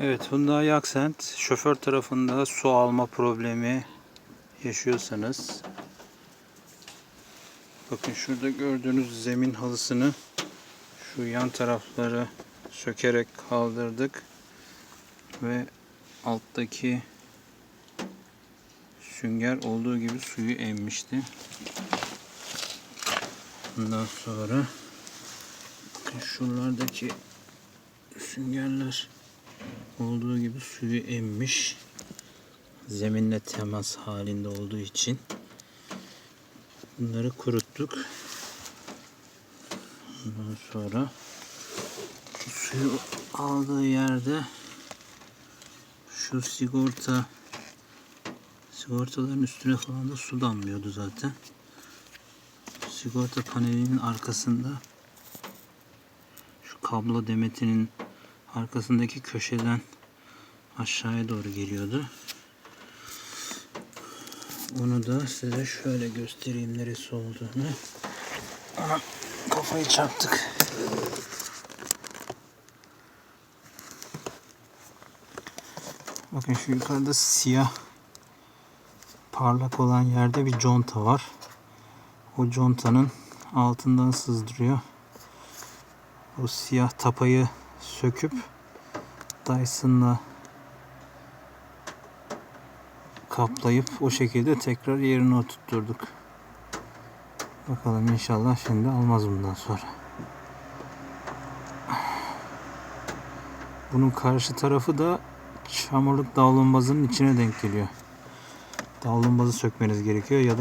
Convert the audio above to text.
Evet Hyundai Accent şoför tarafında su alma problemi yaşıyorsanız bakın şurada gördüğünüz zemin halısını şu yan tarafları sökerek kaldırdık ve alttaki sünger olduğu gibi suyu emmişti. Ondan sonra bakın şuralardaki süngerler olduğu gibi suyu emmiş. Zeminle temas halinde olduğu için bunları kuruttuk. Ondan sonra suyu aldığı yerde şu sigorta sigortaların üstüne falan da su damlıyordu zaten. Sigorta panelinin arkasında şu kablo demetinin arkasındaki köşeden aşağıya doğru geliyordu. Onu da size şöyle göstereyim neresi olduğunu. Ana kafayı çarptık. Bakın şu yukarıda siyah parlak olan yerde bir conta var. O contanın altından sızdırıyor. O siyah tapayı söküp Dyson'la kaplayıp o şekilde tekrar yerine oturtturduk. Bakalım inşallah şimdi almaz bundan sonra. Bunun karşı tarafı da çamurluk davlumbazının içine denk geliyor. Davlumbazı sökmeniz gerekiyor ya da